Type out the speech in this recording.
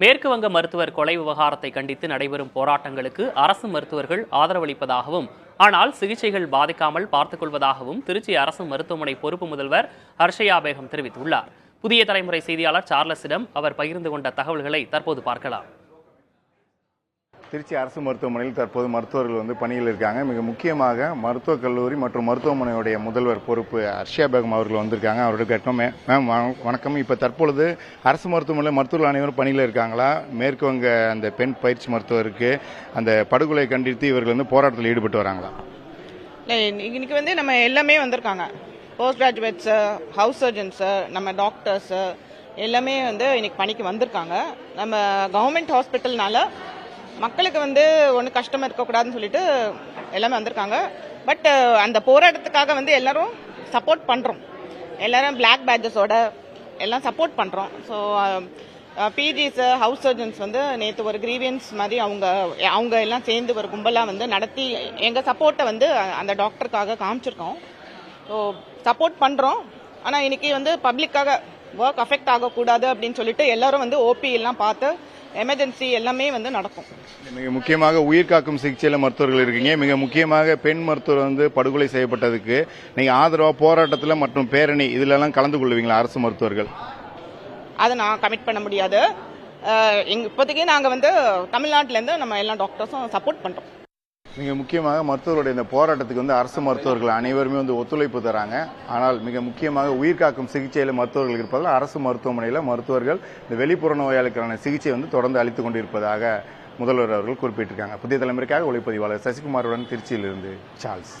மேற்கு வங்க மருத்துவர் கொலை விவகாரத்தை கண்டித்து நடைபெறும் போராட்டங்களுக்கு அரசு மருத்துவர்கள் ஆதரவளிப்பதாகவும் ஆனால் சிகிச்சைகள் பாதிக்காமல் பார்த்துக் கொள்வதாகவும் திருச்சி அரசு மருத்துவமனை பொறுப்பு முதல்வர் ஹர்ஷயா பேகம் தெரிவித்துள்ளார். புதிய தலைமுறை செய்தியாளர் சார்லஸிடம் அவர் பகிர்ந்து கொண்ட தகவல்களை தற்போது பார்க்கலாம். திருச்சி அரசு மருத்துவமனையில் தற்போது மருத்துவர்கள் வந்து பணியில் இருக்காங்க. மிக முக்கியமாக மருத்துவக் கல்லூரி மற்றும் மருத்துவமனையுடைய முதல்வர் பொறுப்பு ஹர்ஷியா பேகம் அவர்கள் வந்திருக்காங்க. அவருடைய கேட்டோம் மேம் வணக்கம். இப்போ தற்பொழுது அரசு மருத்துவமனையில் மருத்துவர்கள் அனைவரும் பணியில் இருக்காங்களா? மேற்கு வங்க அந்த பெண் பயிற்சி மருத்துவருக்கு அந்த படுகொலை கண்டித்து இவர்கள் வந்து போராட்டத்தில் ஈடுபட்டு வராங்களா? இல்லை இன்னைக்கு வந்து நம்ம எல்லாமே வந்திருக்காங்க. போஸ்ட் கிராஜுவேட்ஸு ஹவுஸ் சர்ஜன்ஸு நம்ம டாக்டர்ஸு எல்லாமே வந்து இன்னைக்கு பணிக்கு வந்திருக்காங்க. நம்ம கவர்மெண்ட் ஹாஸ்பிட்டல்னால மக்களுக்கு வந்து ஒன்றும் கஷ்டம் இருக்கக்கூடாதுன்னு சொல்லிட்டு எல்லாமே வந்திருக்காங்க. பட் அந்த போராட்டத்துக்காக வந்து எல்லாரும் சப்போர்ட் பண்ணுறோம் எல்லாரும் பிளாக் பேட்ஜஸோட எல்லாம் சப்போர்ட் பண்ணுறோம் ஸோ பிஜிஸ் ஹவுஸ் சர்ஜன்ஸ் வந்து நேற்று ஒரு கிரீவியன்ஸ் மாதிரி அவங்க அவங்க எல்லாம் சேர்ந்து ஒரு கும்பலாக வந்து நடத்தி எங்கள் சப்போர்ட்டை வந்து அந்த டாக்டருக்காக காமிச்சிருக்கோம். ஸோ சப்போர்ட் பண்ணுறோம் ஆனால் இன்றைக்கி வந்து பப்ளிக்காக ஒர்க் அஃபெக்ட் ஆகக்கூடாது அப்படின்னு சொல்லிட்டு எல்லாரும் வந்து ஓபி எல்லாம் பார்த்து எமர்ஜென்சி எல்லாமே வந்து நடக்கும். மிக முக்கியமாக உயிர் காக்கும் சிகிச்சையில் மருத்துவர்கள் இருக்கீங்க. மிக முக்கியமாக பெண் மருத்துவர் வந்து படுகொலை செய்யப்பட்டதுக்கு நீங்க ஆதரவா போராட்டத்தில் மற்றும் பேரணி இதிலெல்லாம் கலந்து கொள்வீங்களா அரசு மருத்துவர்கள்? அதை நான் கமிட் பண்ண முடியாது. எங்க இப்போதைக்கு நாங்கள் வந்து தமிழ்நாட்டிலேருந்து நம்ம எல்லா டாக்டர்ஸும் சப்போர்ட் பண்ணுறோம் மிக முக்கியமாக மருத்துவருடைய இந்த போராட்டத்துக்கு வந்து அரசு மருத்துவர்கள் அனைவருமே வந்து ஒத்துழைப்பு தராங்க. ஆனால் மிக முக்கியமாக உயிர்காக்கும் சிகிச்சையில் மருத்துவர்கள் இருப்பதால் அரசு மருத்துவமனையில் மருத்துவர்கள் இந்த வெளிப்புற நோயாளிக்கான சிகிச்சை வந்து தொடர்ந்து அளித்துக் கொண்டிருப்பதாக முதல்வர் அவர்கள் குறிப்பிட்டிருக்காங்க. புதிய தலைமுறைக்காக ஒளிப்பதிவாளர் சசிகுமாருடன் திருச்சியிலிருந்து சார்ல்ஸ்.